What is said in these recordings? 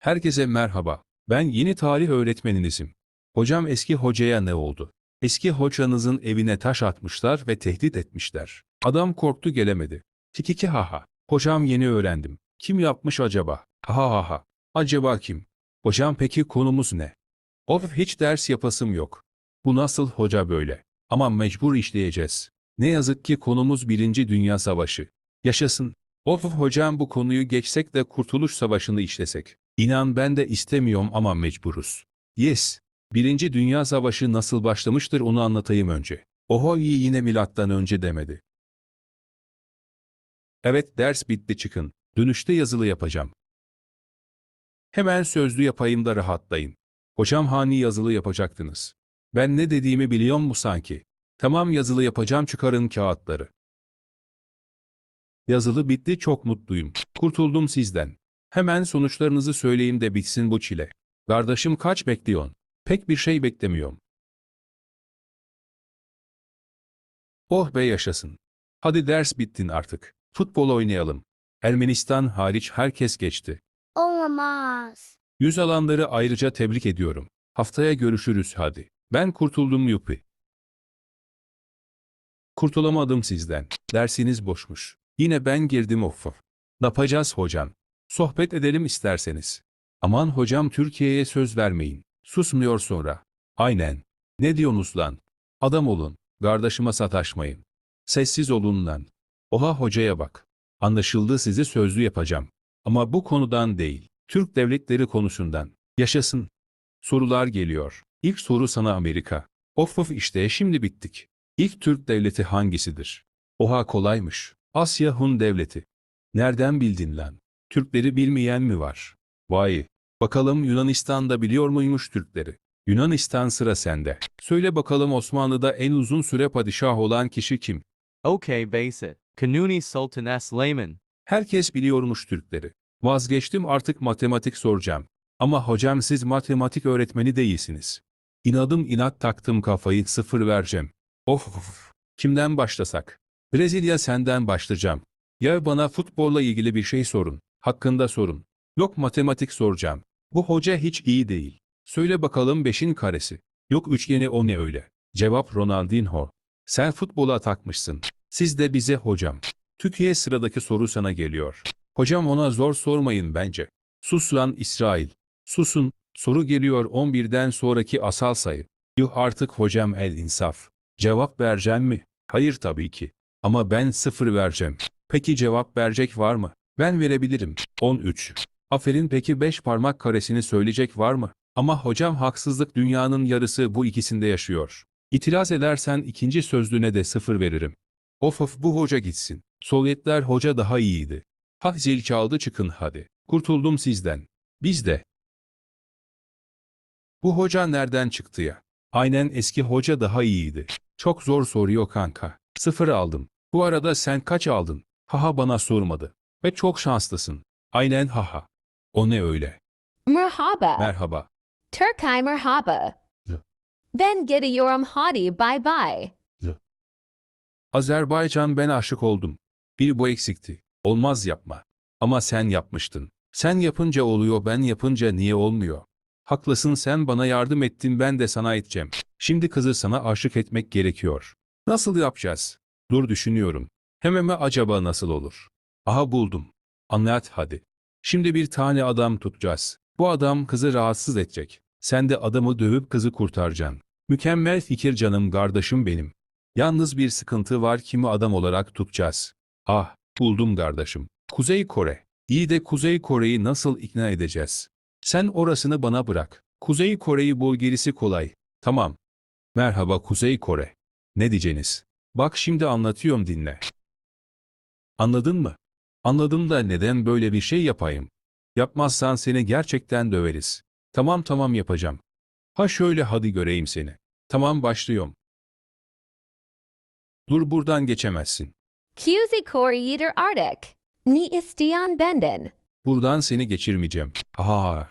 Herkese merhaba. Ben yeni tarih öğretmeninizim. Hocam eski hocaya ne oldu? Eski hocanızın evine taş atmışlar ve tehdit etmişler. Adam korktu gelemedi. Tikiki haha. Hocam yeni öğrendim. Kim yapmış acaba? Ha ha ha. Acaba kim? Hocam peki konumuz ne? Of hiç ders yapasım yok. Bu nasıl hoca böyle? Ama mecbur işleyeceğiz. Ne yazık ki konumuz Birinci Dünya Savaşı. Yaşasın. Of hocam bu konuyu geçsek de Kurtuluş Savaşı'nı işlesek. İnan ben de istemiyorum ama mecburuz. Yes. Birinci Dünya Savaşı nasıl başlamıştır onu anlatayım önce. Oho iyi yine milattan önce demedi. Evet ders bitti çıkın. Dönüşte yazılı yapacağım. Hemen sözlü yapayım da rahatlayın. Hocam hani yazılı yapacaktınız. Ben ne dediğimi biliyor mu sanki? Tamam yazılı yapacağım çıkarın kağıtları. Yazılı bitti çok mutluyum. Kurtuldum sizden. Hemen sonuçlarınızı söyleyeyim de bitsin bu çile. Kardeşim kaç bekliyorsun? Pek bir şey beklemiyorum. Oh be yaşasın. Hadi ders bittin artık. Futbol oynayalım. Ermenistan hariç herkes geçti. Olamaz. Yüz alanları ayrıca tebrik ediyorum. Haftaya görüşürüz hadi. Ben kurtuldum yupi. Kurtulamadım sizden. Dersiniz boşmuş. Yine ben girdim of. Ne yapacağız hocam? Sohbet edelim isterseniz. Aman hocam Türkiye'ye söz vermeyin. Susmuyor sonra. Aynen. Ne diyorsunuz lan? Adam olun. Kardeşime sataşmayın. Sessiz olun lan. Oha hocaya bak. Anlaşıldı sizi sözlü yapacağım. Ama bu konudan değil. Türk devletleri konusundan. Yaşasın. Sorular geliyor. İlk soru sana Amerika. Of of işte şimdi bittik. İlk Türk devleti hangisidir? Oha kolaymış. Asya Hun devleti. Nereden bildin lan? Türkleri bilmeyen mi var? Vay. Bakalım Yunanistan'da biliyor muymuş Türkleri? Yunanistan sıra sende. Söyle bakalım Osmanlı'da en uzun süre padişah olan kişi kim? Okay base it. Kanuni Sultan Süleyman. Herkes biliyormuş Türkleri. Vazgeçtim artık matematik soracağım. Ama hocam siz matematik öğretmeni değilsiniz. İnadım inat taktım kafayı sıfır vereceğim. Of of. Kimden başlasak? Brezilya senden başlayacağım. Ya bana futbolla ilgili bir şey sorun. Hakkında sorun. Yok matematik soracağım. Bu hoca hiç iyi değil. Söyle bakalım beşin karesi. Yok üçgeni o ne öyle. Cevap Ronaldinho. Sen futbola takmışsın. Siz de bize hocam. Türkiye sıradaki soru sana geliyor. Hocam ona zor sormayın bence. Sus lan İsrail. Susun. Soru geliyor 11'den sonraki asal sayı. Yuh artık hocam el insaf. Cevap vereceğim mi? Hayır tabii ki. Ama ben sıfır vereceğim. Peki cevap verecek var mı? Ben verebilirim. 13. Aferin peki 5 parmak karesini söyleyecek var mı? Ama hocam haksızlık dünyanın yarısı bu ikisinde yaşıyor. İtiraz edersen ikinci sözlüğüne de sıfır veririm. Of of bu hoca gitsin. Sovyetler hoca daha iyiydi. Hah zil çaldı çıkın hadi. Kurtuldum sizden. Biz de. Bu hoca nereden çıktı ya? Aynen eski hoca daha iyiydi. Çok zor soruyor kanka. Sıfır aldım. Bu arada sen kaç aldın? Haha bana sormadı. Ve çok şanslısın. Aynen haha. O ne öyle? Merhaba. Merhaba. Turkay merhaba. Ben gidiyorum hadi bye bye. Azerbaycan ben aşık oldum. Bir bu eksikti. Olmaz yapma. Ama sen yapmıştın. Sen yapınca oluyor ben yapınca niye olmuyor? Haklısın sen bana yardım ettin ben de sana edeceğim. Şimdi kızı sana aşık etmek gerekiyor. Nasıl yapacağız? Dur düşünüyorum. Hemen mi acaba nasıl olur? Aha buldum. Anlat hadi. Şimdi bir tane adam tutacağız. Bu adam kızı rahatsız edecek. Sen de adamı dövüp kızı kurtaracaksın. Mükemmel fikir canım kardeşim benim. Yalnız bir sıkıntı var kimi adam olarak tutacağız. Ah, buldum kardeşim. Kuzey Kore. İyi de Kuzey Kore'yi nasıl ikna edeceğiz? Sen orasını bana bırak. Kuzey Kore'yi bul gerisi kolay. Tamam. Merhaba Kuzey Kore. Ne diyeceğiniz? Bak şimdi anlatıyorum dinle. Anladın mı? Anladım da neden böyle bir şey yapayım? Yapmazsan seni gerçekten döveriz. Tamam tamam yapacağım. Ha şöyle hadi göreyim seni. Tamam başlıyorum. Dur buradan geçemezsin. Kuzi kori yeter artık. Ni isteyen benden. Buradan seni geçirmeyeceğim. Ha,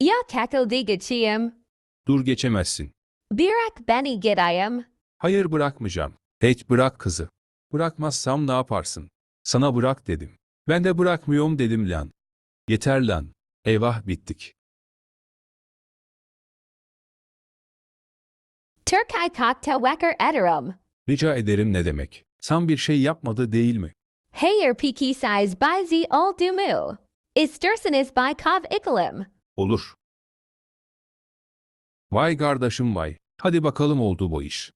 Ya kakıl di geçeyim. dur geçemezsin. Birak beni gidayım. Hayır bırakmayacağım. Hiç bırak kızı. Bırakmazsam ne yaparsın? Sana bırak dedim. Ben de bırakmıyorum dedim lan. Yeter lan. Eyvah bittik. Turkai kakta wecker ederum. Rica ederim ne demek? Sam bir şey yapmadı değil mi? Heyer piki size by z ol dumu. Isterseniz by kov ikalim. Olur. Vay kardeşim vay. Hadi bakalım oldu bu iş.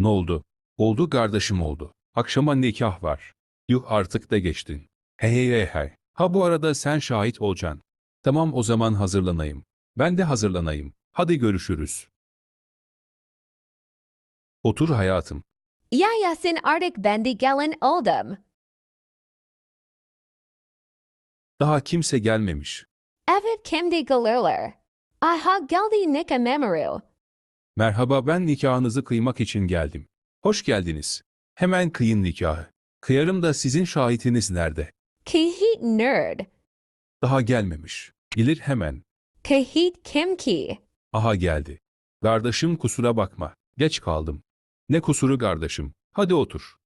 Ne oldu? Oldu kardeşim oldu. Akşama nikah var. Yuh artık da geçtin. Hey hey hey hey. Ha bu arada sen şahit olacaksın. Tamam o zaman hazırlanayım. Ben de hazırlanayım. Hadi görüşürüz. Otur hayatım. Ya yasin arctic bendi gelin oldum. Daha kimse gelmemiş. Evet kimdi galurler. Aha geldi nika memoru. Merhaba ben nikahınızı kıymak için geldim. Hoş geldiniz. Hemen kıyın nikahı. Kıyarım da sizin şahitiniz nerede? Kahit nerd. Daha gelmemiş. Gelir hemen. Kahit kimki. Aha geldi. Kardeşim kusura bakma. Geç kaldım. Ne kusuru kardeşim. Hadi otur.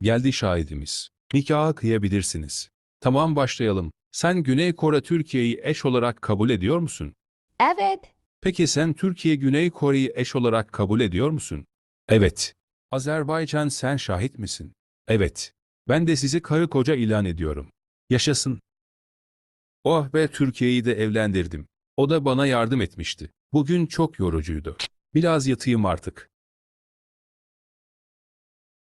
Geldi şahidimiz. Nikahı kıyabilirsiniz. Tamam başlayalım. Sen Güney Kore Türkiye'yi eş olarak kabul ediyor musun? Evet. Peki sen Türkiye Güney Kore'yi eş olarak kabul ediyor musun? Evet. Azerbaycan sen şahit misin? Evet. Ben de sizi karı koca ilan ediyorum. Yaşasın. Oh be Türkiye'yi de evlendirdim. O da bana yardım etmişti. Bugün çok yorucuydu. Biraz yatayım artık.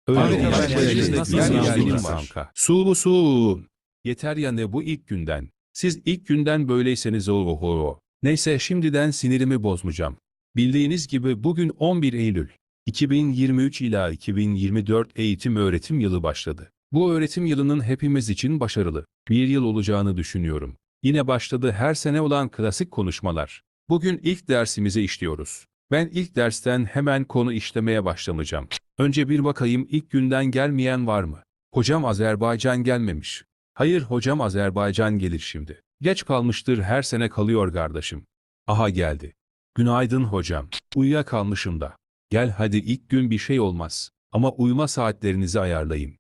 Öyle nasıl yani? su. Yeter ya ne bu ilk günden. Siz ilk günden böyleyseniz oho. Neyse şimdiden sinirimi bozmayacağım. Bildiğiniz gibi bugün 11 Eylül. 2023 ila 2024 eğitim öğretim yılı başladı. Bu öğretim yılının hepimiz için başarılı bir yıl olacağını düşünüyorum. Yine başladı her sene olan klasik konuşmalar. Bugün ilk dersimizi işliyoruz. Ben ilk dersten hemen konu işlemeye başlamayacağım. Önce bir bakayım ilk günden gelmeyen var mı? Hocam Azerbaycan gelmemiş. Hayır hocam Azerbaycan gelir şimdi. Geç kalmıştır her sene kalıyor kardeşim. Aha geldi. Günaydın hocam. Uyuyakalmışım da. Gel hadi ilk gün bir şey olmaz. Ama uyuma saatlerinizi ayarlayayım.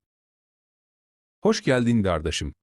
Hoş geldin kardeşim.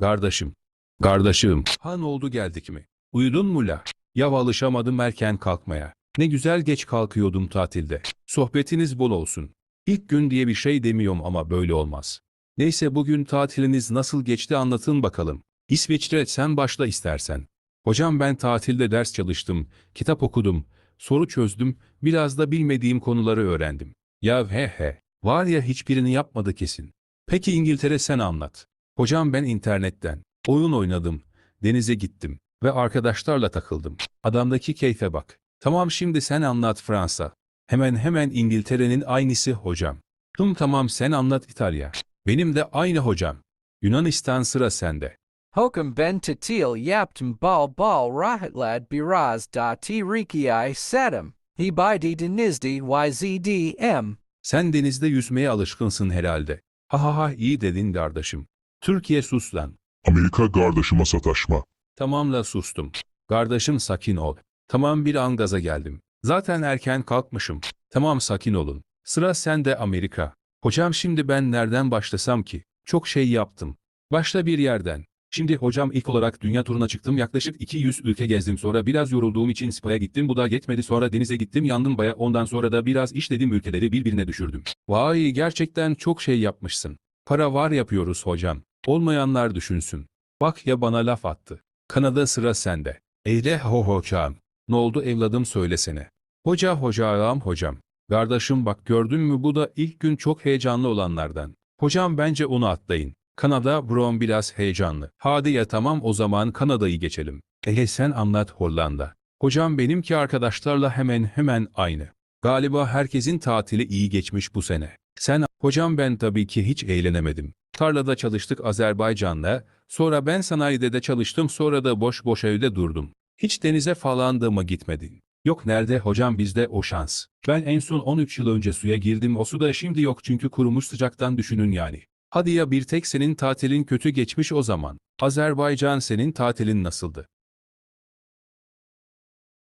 Kardeşim. Kardeşim. Ha ne oldu geldik mi? Uyudun mu la? Ya alışamadım erken kalkmaya. Ne güzel geç kalkıyordum tatilde. Sohbetiniz bol olsun. İlk gün diye bir şey demiyorum ama böyle olmaz. Neyse bugün tatiliniz nasıl geçti anlatın bakalım. İsviçre sen başla istersen. Hocam ben tatilde ders çalıştım, kitap okudum, soru çözdüm, biraz da bilmediğim konuları öğrendim. Ya he he, var ya hiçbirini yapmadı kesin. Peki İngiltere sen anlat. Hocam ben internetten, oyun oynadım, denize gittim ve arkadaşlarla takıldım. Adamdaki keyfe bak. Tamam şimdi sen anlat Fransa. Hemen hemen İngiltere'nin aynısı hocam. Tüm tamam sen anlat İtalya. Benim de aynı hocam. Yunanistan sıra sende. Hokum ben tatil yaptum bal bal rahatlad biraz da tirikiai setum. He bidi denizdi yzdm. Sen denizde yüzmeye alışkınsın herhalde. Ha ha ha iyi dedin kardeşim. Türkiye sus lan. Amerika kardeşime sataşma. Tamam la sustum. Kardeşim sakin ol. Tamam bir an gaza geldim. Zaten erken kalkmışım. Tamam sakin olun. Sıra sende Amerika. Hocam şimdi ben nereden başlasam ki? Çok şey yaptım. Başla bir yerden. Şimdi hocam ilk olarak dünya turuna çıktım yaklaşık 200 ülke gezdim sonra biraz yorulduğum için Spa'ya gittim bu da yetmedi sonra denize gittim yandım baya ondan sonra da biraz işledim ülkeleri birbirine düşürdüm. Vay gerçekten çok şey yapmışsın. Para var yapıyoruz hocam. Olmayanlar düşünsün. Bak ya bana laf attı. Kanada sıra sende. Eyle ho hocam. Ne oldu evladım söylesene. Hoca hocam hocam. Kardeşim bak gördün mü bu da ilk gün çok heyecanlı olanlardan. Hocam bence onu atlayın. Kanada brom biraz heyecanlı. Hadi ya tamam o zaman Kanada'yı geçelim. Ehe sen anlat Hollanda. Hocam benimki arkadaşlarla hemen hemen aynı. Galiba herkesin tatili iyi geçmiş bu sene. Sen hocam ben tabii ki hiç eğlenemedim. Tarlada çalıştık Azerbaycan'la, sonra ben sanayide de çalıştım sonra da boş boş evde durdum. Hiç denize falan da mı gitmedin? Yok nerede hocam bizde o şans. Ben en son 13 yıl önce suya girdim o suda şimdi yok çünkü kurumuş sıcaktan düşünün yani. Hadi ya bir tek senin tatilin kötü geçmiş o zaman. Azerbaycan senin tatilin nasıldı?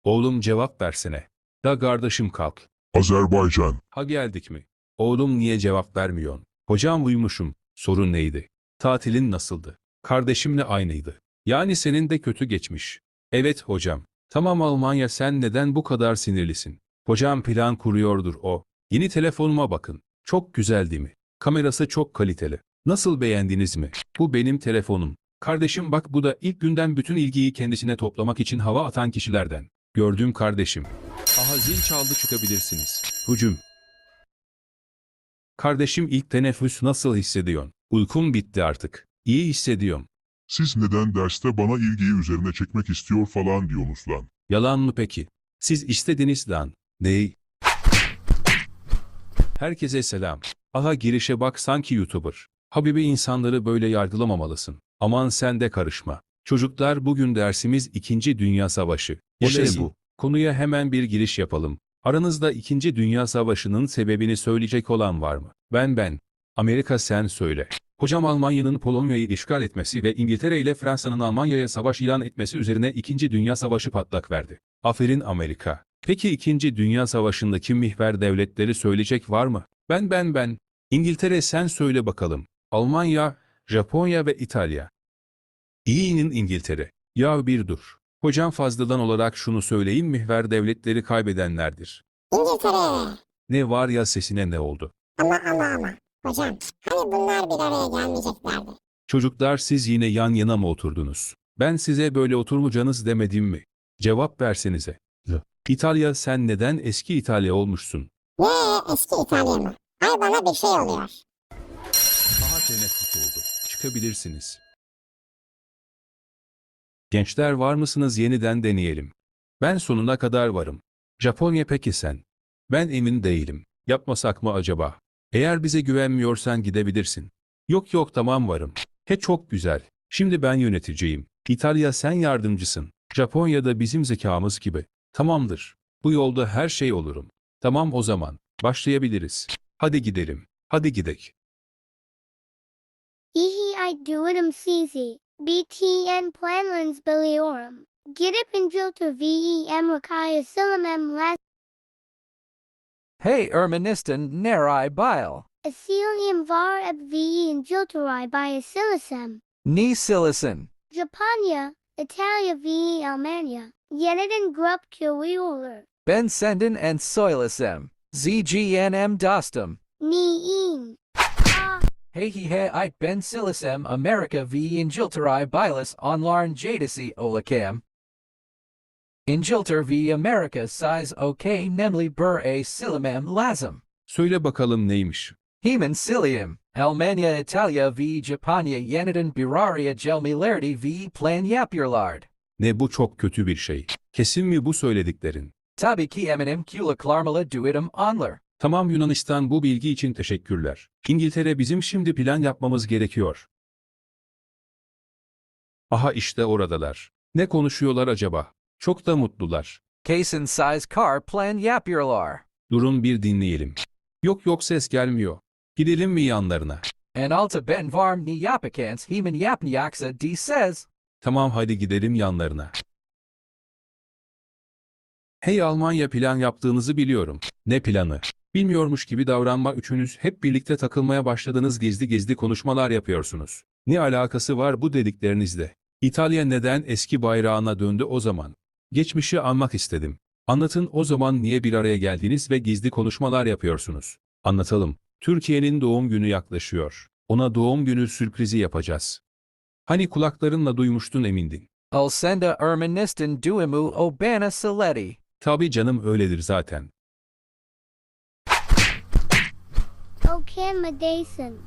Oğlum cevap versene. Da kardeşim kalk. Azerbaycan. Ha geldik mi? Oğlum niye cevap vermiyorsun? Hocam uyumuşum. Sorun neydi? Tatilin nasıldı? Kardeşimle aynıydı. Yani senin de kötü geçmiş. Evet hocam. Tamam Almanya sen neden bu kadar sinirlisin? Hocam plan kuruyordur o. Yeni telefonuma bakın. Çok güzel değil mi? Kamerası çok kaliteli. Nasıl beğendiniz mi? Bu benim telefonum. Kardeşim bak bu da ilk günden bütün ilgiyi kendisine toplamak için hava atan kişilerden. Gördüm kardeşim. Aha zil çaldı çıkabilirsiniz. Hücum. Kardeşim ilk teneffüs nasıl hissediyorsun? Uykum bitti artık. İyi hissediyorum. Siz neden derste bana ilgiyi üzerine çekmek istiyor falan diyorsunuz lan. Yalan mı peki? Siz istediniz lan. Ney? Herkese selam. Aha girişe bak sanki YouTuber. Habibi insanları böyle yargılamamalısın. Aman sen de karışma. Çocuklar bugün dersimiz 2. Dünya Savaşı. İşte bu. Konuya hemen bir giriş yapalım. Aranızda 2. Dünya Savaşı'nın sebebini söyleyecek olan var mı? Ben ben. Amerika sen söyle. Hocam Almanya'nın Polonya'yı işgal etmesi ve İngiltere ile Fransa'nın Almanya'ya savaş ilan etmesi üzerine 2. Dünya Savaşı patlak verdi. Aferin Amerika. Peki 2. Dünya Savaşı'ndaki mihver devletleri söyleyecek var mı? Ben ben ben. İngiltere sen söyle bakalım. Almanya, Japonya ve İtalya. İyinin İngiltere. Ya bir dur. Hocam fazladan olarak şunu söyleyeyim mihver devletleri kaybedenlerdir. İngiltere. Ne var ya sesine ne oldu? Ama ama ama. Hocam hani bunlar bir araya gelmeyeceklerdi. Çocuklar siz yine yan yana mı oturdunuz? Ben size böyle oturmayacaksınız demedim mi? Cevap versenize. İtalya sen neden eski İtalya olmuşsun? Ne eski İtalya mı? Ay bana bir şey oluyor. Aha teneffüs oldu. Çıkabilirsiniz. Gençler var mısınız yeniden deneyelim. Ben sonuna kadar varım. Japonya peki sen? Ben emin değilim. Yapmasak mı acaba? Eğer bize güvenmiyorsan gidebilirsin. Yok yok tamam varım. He çok güzel. Şimdi ben yöneticiyim. İtalya sen yardımcısın. Japonya'da bizim zekamız gibi. Tamamdır. Bu yolda her şey olurum. Tamam o zaman. Başlayabiliriz. Hadi gidelim. Hadi gidek. Ihi i duidum sisi, BTN planlans biliorum. Gidip injilter VEM rakaya silamem las Hey Erministon Nerai Bile. asilium var ab VE injilteri by asilisem. Ni Silison. Japania, Italia VE Almania. Yeniden grup Kiriuler. Ben Senden and Soilisem. ZGNM Dostum. Ni een. Ah, Hey he he I Ben Silisem America v Ingilteri Bilis Onlarn Jadisi Olakam. Ingilter v America size OK Nemli Bur A Silimem Lazim. Söyle bakalım neymiş? Heman Cilium. Almania Italia v Japania Yeniden Biraria Gelmilardi v Plan Yapurlard. Ne bu çok kötü bir şey. Kesin mi bu söylediklerin? Tabi ki eminim Kula Klarmala Duitum Onler. Tamam Yunanistan bu bilgi için teşekkürler. İngiltere bizim şimdi plan yapmamız gerekiyor. Aha işte oradalar. Ne konuşuyorlar acaba? Çok da mutlular. Cason size car Plan Yapurlar. Durun bir dinleyelim. Yok yok ses gelmiyor. Gidelim mi yanlarına? And Alta Ben Varm Ni Yapikans Heman Yapnyaksa D says. Tamam hadi gidelim yanlarına. Hey Almanya plan yaptığınızı biliyorum. Ne planı? Bilmiyormuş gibi davranma üçünüz hep birlikte takılmaya başladınız gizli gizli konuşmalar yapıyorsunuz. Ne alakası var bu dediklerinizle? İtalya neden eski bayrağına döndü o zaman? Geçmişi anmak istedim. Anlatın o zaman niye bir araya geldiniz ve gizli konuşmalar yapıyorsunuz? Anlatalım. Türkiye'nin doğum günü yaklaşıyor. Ona doğum günü sürprizi yapacağız. Hani kulaklarınla duymuştun emindin. Alsenda Erministon Duimu Obana Saletti. Tabii canım öyledir zaten. Okan Madason.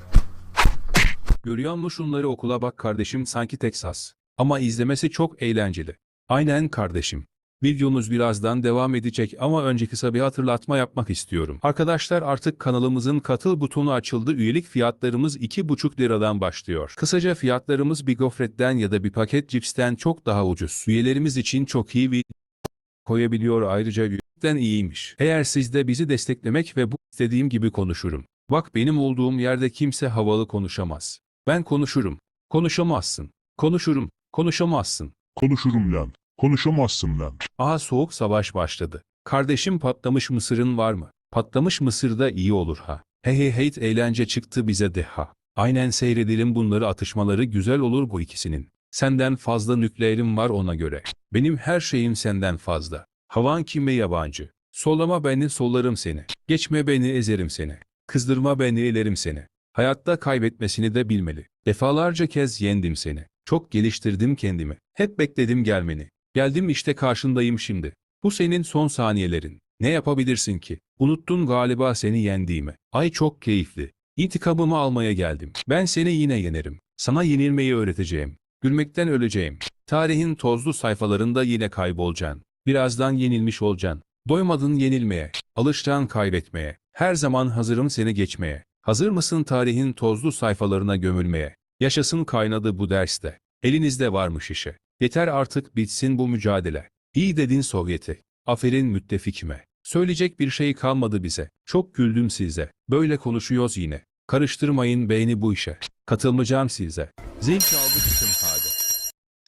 Görüyor musun şunları okula bak kardeşim sanki Texas. Ama izlemesi çok eğlenceli. Aynen kardeşim. Videomuz birazdan devam edecek ama önce kısa bir hatırlatma yapmak istiyorum. Arkadaşlar artık kanalımızın katıl butonu açıldı. Üyelik fiyatlarımız 2,5 liradan başlıyor. Kısaca fiyatlarımız bir gofretten ya da bir paket cipsten çok daha ucuz. Üyelerimiz için çok iyi bir koyabiliyor ayrıca üyelikten iyiymiş. Eğer siz de bizi desteklemek ve bu istediğim gibi konuşurum. Bak benim olduğum yerde kimse havalı konuşamaz. Ben konuşurum. Konuşamazsın. Konuşurum. Konuşamazsın. Konuşurum lan. Konuşamazsın lan. Aha soğuk savaş başladı. Kardeşim patlamış mısırın var mı? Patlamış mısır da iyi olur ha. Hey hey hey eğlence çıktı bize de ha. Aynen seyredelim bunları atışmaları güzel olur bu ikisinin. Senden fazla nükleerim var ona göre. Benim her şeyim senden fazla. Havan kime yabancı. Sollama beni sollarım seni. Geçme beni ezerim seni. Kızdırma beni elerim seni. Hayatta kaybetmesini de bilmeli. Defalarca kez yendim seni. Çok geliştirdim kendimi. Hep bekledim gelmeni. Geldim işte karşındayım şimdi. Bu senin son saniyelerin. Ne yapabilirsin ki? Unuttun galiba seni yendiğimi. Ay çok keyifli. İntikamımı almaya geldim. Ben seni yine yenerim. Sana yenilmeyi öğreteceğim. Gülmekten öleceğim. Tarihin tozlu sayfalarında yine kaybolacaksın. Birazdan yenilmiş olacaksın. Doymadın yenilmeye. Alışacaksın kaybetmeye. Her zaman hazırım seni geçmeye. Hazır mısın tarihin tozlu sayfalarına gömülmeye? Yaşasın kaynadı bu derste. Elinizde varmış işe. Yeter artık bitsin bu mücadele. İyi dedin Sovyet'i. Aferin müttefikime. Söyleyecek bir şey kalmadı bize. Çok güldüm size. Böyle konuşuyoruz yine. Karıştırmayın beyni bu işe. Katılmayacağım size. Kızım hadi.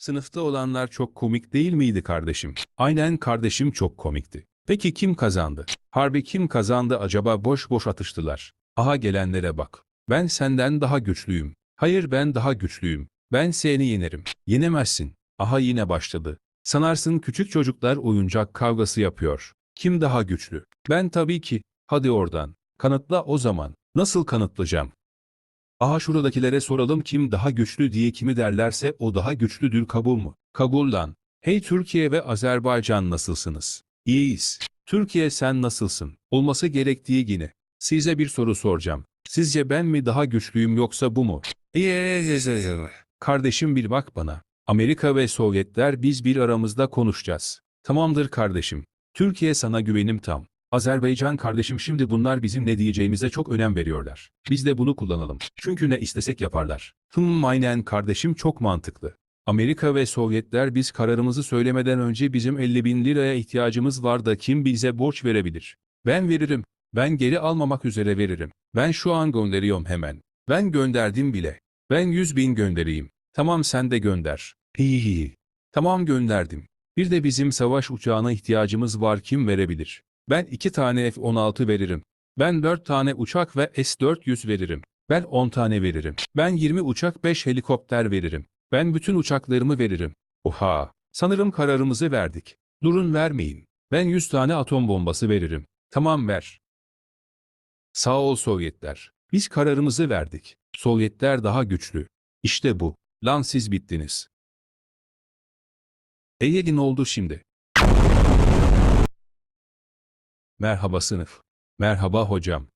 Sınıfta olanlar çok komik değil miydi kardeşim? Aynen kardeşim çok komikti. Peki kim kazandı? Harbi kim kazandı acaba boş boş atıştılar. Aha gelenlere bak. Ben senden daha güçlüyüm. Hayır ben daha güçlüyüm. Ben seni yenerim. Yenemezsin. Aha yine başladı. Sanarsın küçük çocuklar oyuncak kavgası yapıyor. Kim daha güçlü? Ben tabii ki. Hadi oradan. Kanıtla o zaman. Nasıl kanıtlayacağım? Aha şuradakilere soralım kim daha güçlü diye kimi derlerse o daha güçlüdür kabul mu? Kabul lan. Hey Türkiye ve Azerbaycan nasılsınız? İyiyiz. Türkiye sen nasılsın? Olması gerektiği yine. Size bir soru soracağım. Sizce ben mi daha güçlüyüm yoksa bu mu? Kardeşim bir bak bana. Amerika ve Sovyetler biz bir aramızda konuşacağız. Tamamdır kardeşim. Türkiye sana güvenim tam. Azerbaycan kardeşim şimdi bunlar bizim ne diyeceğimize çok önem veriyorlar. Biz de bunu kullanalım. Çünkü ne istesek yaparlar. Hımm aynen kardeşim çok mantıklı. Amerika ve Sovyetler biz kararımızı söylemeden önce bizim 50 bin liraya ihtiyacımız var da kim bize borç verebilir? Ben veririm. Ben geri almamak üzere veririm. Ben şu an gönderiyorum hemen. Ben gönderdim bile. Ben 100 bin göndereyim. Tamam sen de gönder. Hihihi. Tamam gönderdim. Bir de bizim savaş uçağına ihtiyacımız var kim verebilir? Ben 2 tane F-16 veririm. Ben 4 tane uçak ve S-400 veririm. Ben 10 tane veririm. Ben 20 uçak 5 helikopter veririm. Ben bütün uçaklarımı veririm. Oha! Sanırım kararımızı verdik. Durun vermeyin. Ben 100 tane atom bombası veririm. Tamam ver. Sağ ol Sovyetler. Biz kararımızı verdik. Sovyetler daha güçlü. İşte bu. Lan siz bittiniz. Eyyedin oldu şimdi. Merhaba sınıf. Merhaba hocam.